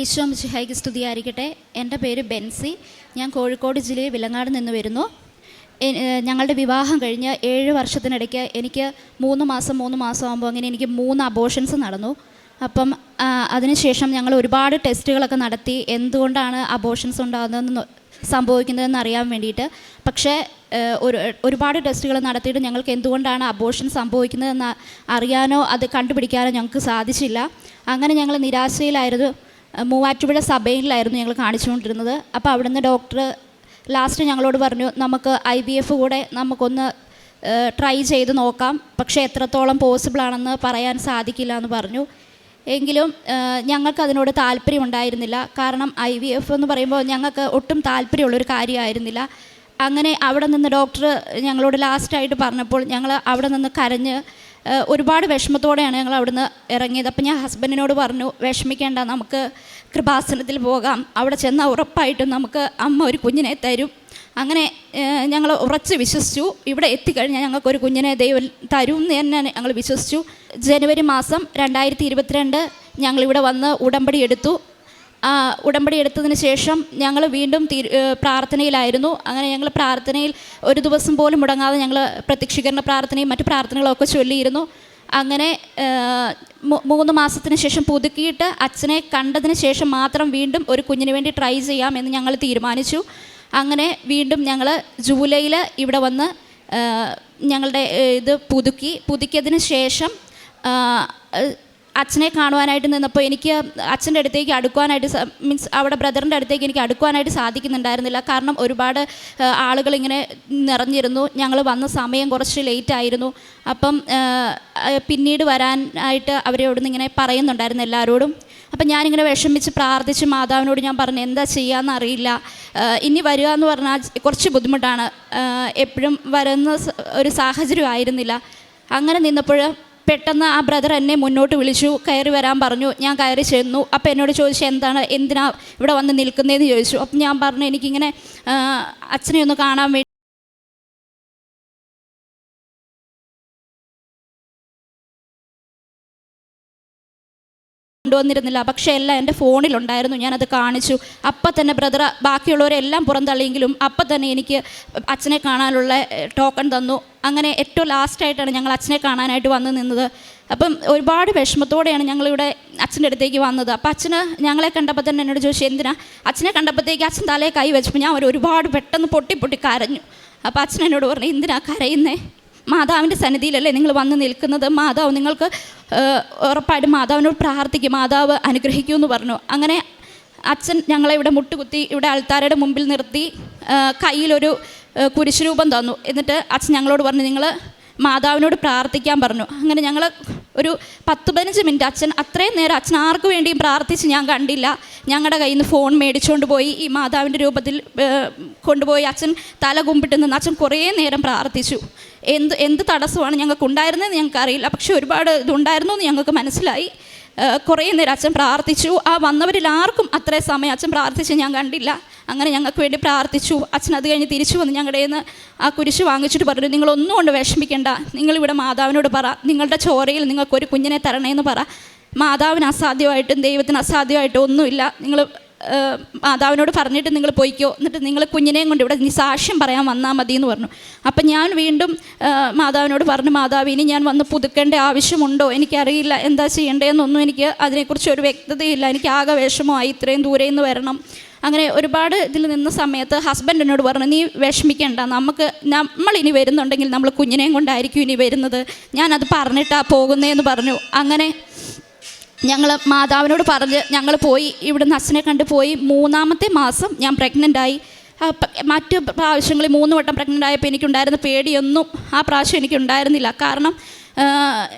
ഈശോ മിശിഹായിക്ക് സ്തുതിയായിരിക്കട്ടെ. എന്റെ പേര് ബെൻസി. ഞാൻ കോഴിക്കോട് ജില്ലയിൽ വിലങ്ങാട് നിന്ന് വരുന്നു. ഞങ്ങളുടെ വിവാഹം കഴിഞ്ഞ് ഏഴ് വർഷത്തിനിടയ്ക്ക് എനിക്ക് മൂന്ന് മാസം മൂന്ന് മാസം ആകുമ്പോൾ അങ്ങനെ എനിക്ക് മൂന്ന് അബോഷൻസ് നടന്നു. അപ്പം അതിനുശേഷം ഞങ്ങൾ ഒരുപാട് ടെസ്റ്റുകളൊക്കെ നടത്തി എന്തുകൊണ്ടാണ് അബോഷൻസ് ഉണ്ടാകുന്നതെന്ന് സംഭവിക്കുന്നതെന്ന് അറിയാൻ വേണ്ടിയിട്ട്. പക്ഷേ ഒരു ഒരുപാട് ടെസ്റ്റുകൾ നടത്തിയിട്ട് ഞങ്ങൾക്ക് എന്തുകൊണ്ടാണ് അബോഷൻ സംഭവിക്കുന്നതെന്ന് അറിയാനോ അത് കണ്ടുപിടിക്കാനോ ഞങ്ങൾക്ക് സാധിച്ചില്ല. അങ്ങനെ ഞങ്ങൾ നിരാശയിലായിരുന്നു. മൂവാറ്റുപുഴ സഭയിലായിരുന്നു ഞങ്ങൾ കാണിച്ചുകൊണ്ടിരുന്നത്. അപ്പോൾ അവിടുന്ന് ഡോക്ടർ ലാസ്റ്റ് ഞങ്ങളോട് പറഞ്ഞു നമുക്ക് ഐ ബി എഫ് കൂടെ നമുക്കൊന്ന് ട്രൈ ചെയ്ത് നോക്കാം. പക്ഷേ എത്രത്തോളം പോസിബിൾ ആണെന്ന് പറയാൻ സാധിക്കില്ല എന്ന് പറഞ്ഞു. എങ്കിലും ഞങ്ങൾക്ക് അതിനോട് താല്പര്യം ഉണ്ടായിരുന്നില്ല. കാരണം ഐ വി എഫ് എന്ന് പറയുമ്പോൾ ഞങ്ങൾക്ക് ഒട്ടും താല്പര്യമുള്ളൊരു കാര്യമായിരുന്നില്ല. അങ്ങനെ അവിടെ നിന്ന് ഡോക്ടർ ഞങ്ങളോട് ലാസ്റ്റായിട്ട് പറഞ്ഞപ്പോൾ ഞങ്ങൾ അവിടെ നിന്ന് കരഞ്ഞ് ഒരുപാട് വിഷമത്തോടെയാണ് ഞങ്ങൾ അവിടുന്ന് ഇറങ്ങിയത്. അപ്പം ഞാൻ ഹസ്ബൻഡിനോട് പറഞ്ഞു വിഷമിക്കേണ്ട നമുക്ക് കൃപാസനത്തിൽ പോകാം. അവിടെ ചെന്നാൽ ഉറപ്പായിട്ടും നമുക്ക് അമ്മ ഒരു കുഞ്ഞിനെ തരും. അങ്ങനെ ഞങ്ങൾ ഉറച്ച് വിശ്വസിച്ചു. ഇവിടെ എത്തിക്കഴിഞ്ഞാൽ ഞങ്ങൾക്കൊരു കുഞ്ഞിനെ ദൈവം തരും എന്ന് തന്നെ ഞങ്ങൾ വിശ്വസിച്ചു. ജനുവരി മാസം രണ്ടായിരത്തി ഇരുപത്തിരണ്ട് ഞങ്ങളിവിടെ വന്ന് ഉടമ്പടി എടുത്തു. ഉടമ്പടി എടുത്തതിന് ശേഷം ഞങ്ങൾ വീണ്ടും പ്രാർത്ഥനയിലായിരുന്നു. അങ്ങനെ ഞങ്ങൾ പ്രാർത്ഥനയിൽ ഒരു ദിവസം പോലും മുടങ്ങാതെ ഞങ്ങൾ പ്രത്യക്ഷീകരണ പ്രാർത്ഥനയും മറ്റു പ്രാർത്ഥനകളൊക്കെ ചൊല്ലിയിരുന്നു. അങ്ങനെ മൂന്ന് മാസത്തിന് ശേഷം പുതുക്കിയിട്ട് അച്ഛനെ കണ്ടതിന് ശേഷം മാത്രം വീണ്ടും ഒരു കുഞ്ഞിന് വേണ്ടി ട്രൈ ചെയ്യാം എന്ന് ഞങ്ങൾ തീരുമാനിച്ചു. അങ്ങനെ വീണ്ടും ഞങ്ങൾ ജൂലൈയിൽ ഇവിടെ വന്ന് ഞങ്ങളുടെ ഇത് പുതുക്കി. പുതുക്കിയതിന് ശേഷം അച്ഛനെ കാണുവാനായിട്ട് നിന്നപ്പോൾ എനിക്ക് അച്ഛന്റെ അടുത്തേക്ക് അടുക്കുവാനായിട്ട് മീൻസ് അവിടെ ബ്രദറിന്റെ അടുത്തേക്ക് എനിക്ക് അടുക്കുവാനായിട്ട് സാധിക്കുന്നുണ്ടായിരുന്നില്ല. കാരണം ഒരുപാട് ആളുകൾ ഇങ്ങനെ നിറഞ്ഞിരുന്നു. ഞങ്ങൾ വന്ന സമയം കുറച്ച് ലേറ്റ് ആയിരുന്നു. അപ്പം പിന്നീട് വരാനായിട്ട് അവരോട് ഇങ്ങനെ പറയുന്നുണ്ടായിരുന്നു എല്ലാവരോടും. അപ്പം ഞാനിങ്ങനെ വിഷമിച്ച് പ്രാർത്ഥിച്ച് മാതാവിനോട് ഞാൻ പറഞ്ഞു എന്താ ചെയ്യാമെന്ന് അറിയില്ല. ഇനി വരിക എന്ന് പറഞ്ഞാൽ കുറച്ച് ബുദ്ധിമുട്ടാണ്. എപ്പോഴും വരുന്ന ഒരു സാഹചര്യം ആയിരുന്നില്ല. അങ്ങനെ നിന്നപ്പോൾ പെട്ടെന്ന് ആ ബ്രദർ എന്നെ മുന്നോട്ട് വിളിച്ചു കയറി വരാൻ പറഞ്ഞു. ഞാൻ കയറി ചെന്നു. അപ്പോൾ എന്നോട് ചോദിച്ചു എന്താണ്? എന്തിനാ ഇവിടെ വന്ന് നിൽക്കുന്നതെന്ന് ചോദിച്ചു. അപ്പം ഞാൻ പറഞ്ഞു എനിക്കിങ്ങനെ അച്ഛനെ ഒന്ന് കാണാൻ വേണ്ടി കൊണ്ടുവന്നിരുന്നില്ല. പക്ഷേ എല്ലാം എന്റെ ഫോണിലുണ്ടായിരുന്നു. ഞാനത് കാണിച്ചു. അപ്പം തന്നെ ബ്രദർ ബാക്കിയുള്ളവരെല്ലാം പുറന്തള്ളിയെങ്കിലും അപ്പം തന്നെ എനിക്ക് അച്ഛനെ കാണാനുള്ള ടോക്കൺ തന്നു. അങ്ങനെ ഏറ്റവും ലാസ്റ്റായിട്ടാണ് ഞങ്ങൾ അച്ഛനെ കാണാനായിട്ട് വന്ന് നിന്നത്. അപ്പം ഒരുപാട് വിഷമത്തോടെയാണ് ഞങ്ങളിവിടെ അച്ഛന്റെ അടുത്തേക്ക് വന്നത്. അപ്പം അച്ഛന് ഞങ്ങളെ കണ്ടപ്പോൾ തന്നെ എന്നോട് ചോദിച്ചു എന്തിനാ? അച്ഛനെ കണ്ടപ്പോഴത്തേക്ക് അച്ഛൻ തലയെ കൈ വെച്ചപ്പോൾ ഞാൻ ഒരു ഒരുപാട് പെട്ടെന്ന് പൊട്ടി പൊട്ടി കരഞ്ഞു. അപ്പോൾ അച്ഛൻ എന്നോട് പറഞ്ഞു എന്തിനാ കരയുന്നേ? മാതാവിന്റെ സന്നിധിയിലല്ലേ നിങ്ങൾ വന്ന് നിൽക്കുന്നത്? മാതാവ് നിങ്ങൾക്ക് ഉറപ്പായിട്ടും മാതാവിനോട് പ്രാർത്ഥിക്കും. മാതാവ് അനുഗ്രഹിക്കൂ എന്ന് പറഞ്ഞു. അങ്ങനെ അച്ഛൻ ഞങ്ങളെ ഇവിടെ മുട്ടുകുത്തി ഇവിടെ ആൾത്താരുടെ മുമ്പിൽ നിർത്തി കയ്യിലൊരു കുരിശുരൂപം തന്നു. എന്നിട്ട് അച്ഛൻ ഞങ്ങളോട് പറഞ്ഞു നിങ്ങൾ മാതാവിനോട് പ്രാർത്ഥിക്കാൻ പറഞ്ഞു. അങ്ങനെ ഞങ്ങൾ ഒരു പത്ത് പതിനഞ്ച് മിനിറ്റ് അച്ഛൻ അത്രയും നേരം അച്ഛൻ ആർക്കു വേണ്ടിയും പ്രാർത്ഥിച്ച് ഞാൻ കണ്ടില്ല. ഞങ്ങളുടെ കയ്യിൽ നിന്ന് ഫോൺ മേടിച്ചുകൊണ്ട് പോയി. ഈ മാതാവിന്റെ രൂപത്തിൽ കൊണ്ടുപോയി അച്ഛൻ തല കുമ്പിട്ട് നിന്ന് അച്ഛൻ കുറേ നേരം പ്രാർത്ഥിച്ചു. എന്ത് എന്ത് തടസ്സമാണ് ഞങ്ങൾക്ക് ഉണ്ടായിരുന്നതെന്ന് ഞങ്ങൾക്ക് അറിയില്ല പക്ഷെ ഒരുപാട് ഇതുണ്ടായിരുന്നു എന്ന് ഞങ്ങൾക്ക് മനസ്സിലായി. കുറേ നേരം അച്ഛൻ പ്രാർത്ഥിച്ചു. ആ വന്നവരിൽ ആർക്കും അത്രയും സമയം അച്ഛൻ പ്രാർത്ഥിച്ച് ഞാൻ കണ്ടില്ല. അങ്ങനെ ഞങ്ങൾക്ക് വേണ്ടി പ്രാർത്ഥിച്ചു. അച്ഛൻ അത് കഴിഞ്ഞ് തിരിച്ചു വന്ന് ഞങ്ങളുടെ നിന്ന് ആ കുരിശ് വാങ്ങിച്ചിട്ട് പറഞ്ഞു നിങ്ങളൊന്നും കൊണ്ട് വിഷമിക്കേണ്ട. നിങ്ങളിവിടെ മാതാവിനോട് പറ. നിങ്ങളുടെ ചോരയിൽ നിങ്ങൾക്കൊരു കുഞ്ഞിനെ തരണേന്ന് പറ. മാതാവിന് അസാധ്യമായിട്ടും ദൈവത്തിന് അസാധ്യമായിട്ടും ഒന്നുമില്ല നിങ്ങൾ മാതാവിനോട് പറഞ്ഞിട്ട് നിങ്ങൾ പോയിക്കോ. എന്നിട്ട് നിങ്ങൾ കുഞ്ഞിനെയും കൊണ്ട് ഇവിടെ നീ സാക്ഷ്യം പറയാൻ വന്നാൽ മതി എന്ന് പറഞ്ഞു. അപ്പം ഞാൻ വീണ്ടും മാതാവിനോട് പറഞ്ഞു മാതാവ് ഇനി ഞാൻ വന്ന് പുതുക്കേണ്ട ആവശ്യമുണ്ടോ? എനിക്കറിയില്ല എന്താ ചെയ്യേണ്ടതെന്നൊന്നും എനിക്ക് അതിനെക്കുറിച്ച് ഒരു വ്യക്തതയില്ല. എനിക്ക് ആകെ വിഷമമായി ഇത്രയും ദൂരെ നിന്ന് വരണം. അങ്ങനെ ഒരുപാട് ഇതിൽ നിന്ന സമയത്ത് ഹസ്ബൻഡ് എന്നോട് പറഞ്ഞു നീ വിഷമിക്കേണ്ട. നമുക്ക് നമ്മൾ ഇനി വരുന്നുണ്ടെങ്കിൽ നമ്മൾ കുഞ്ഞിനെയും കൊണ്ടായിരിക്കും ഇനി വരുന്നത്. ഞാനത് പറഞ്ഞിട്ടാണ് പോകുന്നതെന്ന് പറഞ്ഞു. അങ്ങനെ ഞങ്ങൾ മാതാവിനോട് പറഞ്ഞ് ഞങ്ങൾ പോയി ഇവിടുന്ന് അച്ഛനെ കണ്ട് പോയി. മൂന്നാമത്തെ മാസം ഞാൻ പ്രഗ്നന്റ് ആയി. അപ്പ- മറ്റ് പ്രാവശ്യങ്ങളിൽ മൂന്ന് വട്ടം പ്രഗ്നന്റ് ആയപ്പോൾ എനിക്കുണ്ടായിരുന്ന പേടിയൊന്നും ആ പ്രാവശ്യം എനിക്കുണ്ടായിരുന്നില്ല. കാരണം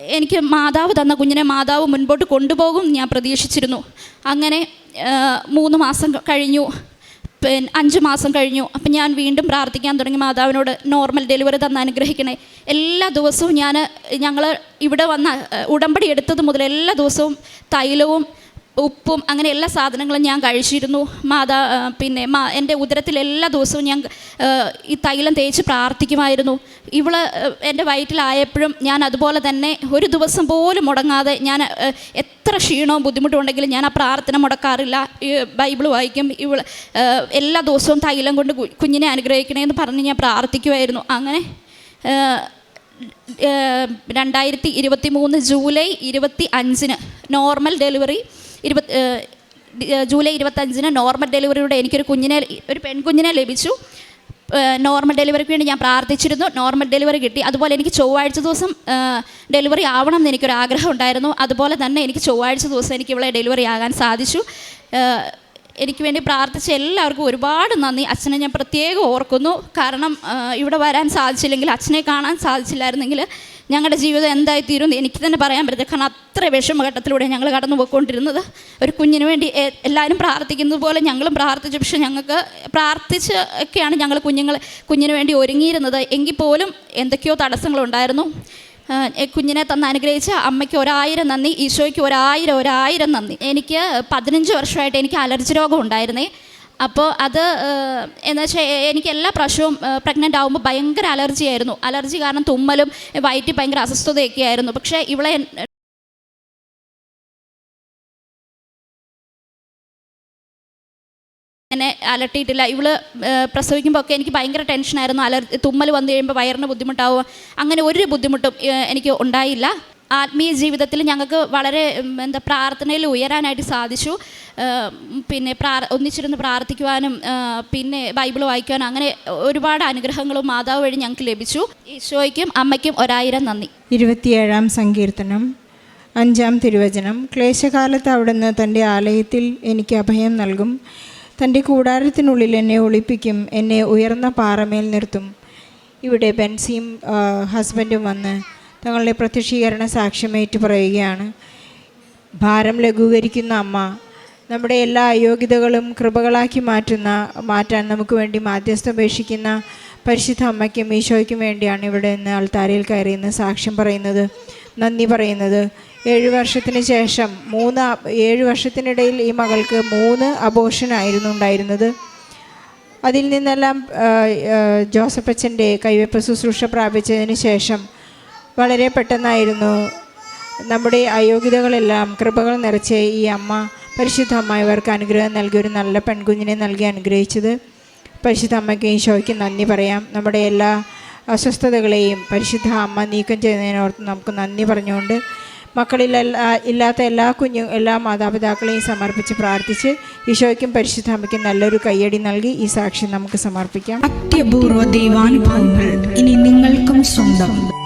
എനിക്ക് മാതാവ് തന്ന കുഞ്ഞിനെ മാതാവ് മുൻപോട്ട് കൊണ്ടുപോകും ഞാൻ പ്രതീക്ഷിച്ചിരുന്നു. അങ്ങനെ മൂന്ന് മാസം കഴിഞ്ഞു. പിന്നെ അഞ്ച് മാസം കഴിഞ്ഞു. അപ്പം ഞാൻ വീണ്ടും പ്രാർത്ഥിക്കാൻ തുടങ്ങി. മാതാവിനോട് നോർമൽ ഡെലിവറി തന്ന അനുഗ്രഹിക്കണേ. എല്ലാ ദിവസവും ഞാൻ ഞങ്ങൾ ഇവിടെ വന്ന ഉടമ്പടി എടുത്തത് മുതൽ എല്ലാ ദിവസവും തൈലവും ഉപ്പും അങ്ങനെ എല്ലാ സാധനങ്ങളും ഞാൻ കഴിച്ചിരുന്നു. മാതാ പിന്നെ മാ എന്റെ ഉദരത്തിൽ എല്ലാ ദിവസവും ഞാൻ ഈ തൈലം തേച്ച് പ്രാർത്ഥിക്കുമായിരുന്നു. ഇവൾ എന്റെ വയറ്റിലായപ്പോഴും ഞാൻ അതുപോലെ തന്നെ ഒരു ദിവസം പോലും മുടങ്ങാതെ ഞാൻ എത്ര ക്ഷീണവും ബുദ്ധിമുട്ടും ഉണ്ടെങ്കിലും ഞാൻ ആ പ്രാർത്ഥന മുടക്കാറില്ല. ബൈബിൾ വായിക്കും ഇവൾ എല്ലാ ദിവസവും തൈലം കൊണ്ട് കുഞ്ഞിനെ അനുഗ്രഹിക്കണേ എന്ന് പറഞ്ഞ് ഞാൻ പ്രാർത്ഥിക്കുമായിരുന്നു. അങ്ങനെ രണ്ടായിരത്തി ഇരുപത്തി മൂന്ന് ജൂലൈ ഇരുപത്തി അഞ്ചിന് നോർമൽ ഡെലിവറി ഏഹ് ജൂലൈ ഇരുപത്തഞ്ചിന് നോർമൽ ഡെലിവറിയുടെ എനിക്കൊരു കുഞ്ഞിനെ ഒരു പെൺകുഞ്ഞിനെ ലഭിച്ചു. നോർമൽ ഡെലിവറിക്ക് വേണ്ടി ഞാൻ പ്രാർത്ഥിച്ചിരുന്നു. നോർമൽ ഡെലിവറി കിട്ടി. അതുപോലെ എനിക്ക് ചൊവ്വാഴ്ച ദിവസം ഡെലിവറി ആവണം എന്ന് എനിക്കൊരു ആഗ്രഹം ഉണ്ടായിരുന്നു. അതുപോലെ തന്നെ എനിക്ക് ചൊവ്വാഴ്ച ദിവസം എനിക്ക് ഇവിടെ ഡെലിവറി ആകാൻ സാധിച്ചു. എനിക്ക് വേണ്ടി പ്രാർത്ഥിച്ച എല്ലാവർക്കും ഒരുപാട് നന്ദി. അച്ഛനെ ഞാൻ പ്രത്യേകം ഓർക്കുന്നു. കാരണം ഇവിടെ വരാൻ സാധിച്ചില്ലെങ്കിൽ അച്ഛനെ കാണാൻ സാധിച്ചില്ലായിരുന്നെങ്കിൽ ഞങ്ങളുടെ ജീവിതം എന്തായിത്തീരും എനിക്ക് തന്നെ പറയാൻ പറ്റില്ല കാരണം അത്ര വിഷമഘട്ടത്തിലൂടെ ഞങ്ങൾ കടന്നു പോയിക്കൊണ്ടിരുന്നത് ഒരു കുഞ്ഞിന് വേണ്ടി എല്ലാവരും പ്രാർത്ഥിക്കുന്നത് പോലെ ഞങ്ങളും പ്രാർത്ഥിച്ചു. പക്ഷെ ഞങ്ങൾക്ക് പ്രാർത്ഥിച്ച് ഒക്കെയാണ് ഞങ്ങൾ കുഞ്ഞുങ്ങൾ കുഞ്ഞിന് വേണ്ടി ഒരുങ്ങിയിരുന്നത്. എങ്കിൽ പോലും എന്തൊക്കെയോ തടസ്സങ്ങളുണ്ടായിരുന്നു കുഞ്ഞിനെ തന്ന് അനുഗ്രഹിച്ച അമ്മയ്ക്ക് ഒരായിരം നന്ദി ഈശോയ്ക്ക് ഒരായിരം ഒരായിരം നന്ദി. എനിക്ക് പതിനഞ്ച് വർഷമായിട്ട് എനിക്ക് അലർജി രോഗം ഉണ്ടായിരുന്നേ. അപ്പോൾ അത് എന്ന് വെച്ചാൽ എനിക്ക് എല്ലാ പ്രാവശ്യവും പ്രഗ്നന്റ് ആകുമ്പോൾ ഭയങ്കര അലർജി ആയിരുന്നു. അലർജി കാരണം തുമ്മലും വയറ്റിൽ ഭയങ്കര അസ്വസ്ഥതയൊക്കെ ആയിരുന്നു. പക്ഷേ ഇവളെ എന്നെ അലട്ടിയിട്ടില്ല. ഇവൾ പ്രസവിക്കുമ്പോൾ ഒക്കെ എനിക്ക് ഭയങ്കര ടെൻഷനായിരുന്നു അലർ തുമ്മൽ വന്നു കഴിയുമ്പോൾ വയറിന് ബുദ്ധിമുട്ടാവുക അങ്ങനെ ഒരു ബുദ്ധിമുട്ടും എനിക്ക് ഉണ്ടായില്ല. ആത്മീയ ജീവിതത്തിൽ ഞങ്ങൾക്ക് വളരെ എന്താ പ്രാർത്ഥനയിൽ ഉയരാനായിട്ട് സാധിച്ചു. പിന്നെ പ്രാർ ഒന്നിച്ചിരുന്ന് പ്രാർത്ഥിക്കുവാനും പിന്നെ ബൈബിൾ വായിക്കുവാനും അങ്ങനെ ഒരുപാട് അനുഗ്രഹങ്ങളും മാതാവ് വഴി ഞങ്ങൾക്ക് ലഭിച്ചു. ഈശോയ്ക്കും അമ്മയ്ക്കും ഒരായിരം നന്ദി. ഇരുപത്തിയേഴാം സങ്കീർത്തനം അഞ്ചാം തിരുവചനം. ക്ലേശകാലത്ത് അവിടുന്ന് തന്റെ ആലയത്തിൽ എനിക്ക് അഭയം നൽകും. തന്റെ കൂടാരത്തിനുള്ളിൽ എന്നെ ഒളിപ്പിക്കും. എന്നെ ഉയർന്ന പാറമേൽ നിർത്തും. ഇവിടെ ബെൻസിയും ഹസ്ബൻഡും വന്ന് തങ്ങളുടെ പ്രത്യക്ഷീകരണ സാക്ഷ്യമേറ്റ് പറയുകയാണ്. ഭാരം ലഘൂകരിക്കുന്ന അമ്മ നമ്മുടെ എല്ലാ അയോഗ്യതകളും കൃപകളാക്കി മാറ്റുന്ന മാറ്റാൻ നമുക്ക് വേണ്ടി മാധ്യസ്ഥപേക്ഷിക്കുന്ന പരിശുദ്ധ അമ്മയ്ക്കും ഈശോയ്ക്കും വേണ്ടിയാണ് ഇവിടെ നിന്ന് അൾത്താരയിൽ കയറിയുന്ന സാക്ഷ്യം പറയുന്നത് നന്ദി പറയുന്നത്. ഏഴ് വർഷത്തിന് ശേഷം മൂന്ന് ഏഴ് വർഷത്തിനിടയിൽ ഈ മകൾക്ക് മൂന്ന് അബോഷനായിരുന്നു ഉണ്ടായിരുന്നത്. അതിൽ നിന്നെല്ലാം ജോസഫ് കൈവെപ്പ് ശുശ്രൂഷ പ്രാപിച്ചതിന് ശേഷം വളരെ പെട്ടെന്നായിരുന്നു. നമ്മുടെ അയോഗ്യതകളെല്ലാം കൃപകൾ നിറച്ച് ഈ അമ്മ പരിശുദ്ധ അമ്മ ഇവർക്ക് അനുഗ്രഹം നൽകി ഒരു നല്ല പെൺകുഞ്ഞിനെ നൽകി അനുഗ്രഹിച്ചത്. പരിശുദ്ധ അമ്മയ്ക്ക് ഈശോയ്ക്ക് നന്ദി പറയാം. നമ്മുടെ എല്ലാ അസ്വസ്ഥതകളെയും പരിശുദ്ധ അമ്മ നീക്കം ചെയ്യുന്നതിനോർത്ത് നമുക്ക് നന്ദി പറഞ്ഞുകൊണ്ട് മക്കളിലെല്ലാ ഇല്ലാത്ത എല്ലാ കുഞ്ഞു എല്ലാ മാതാപിതാക്കളെയും സമർപ്പിച്ച് പ്രാർത്ഥിച്ച് ഈശോയ്ക്കും പരിശുദ്ധ അമ്മയ്ക്കും നല്ലൊരു കയ്യടി നൽകി ഈ സാക്ഷ്യം നമുക്ക് സമർപ്പിക്കാം. അത്യപൂർവ ദൈവാനുഭവങ്ങൾ ഇനി നിങ്ങൾക്കും സ്വന്തം.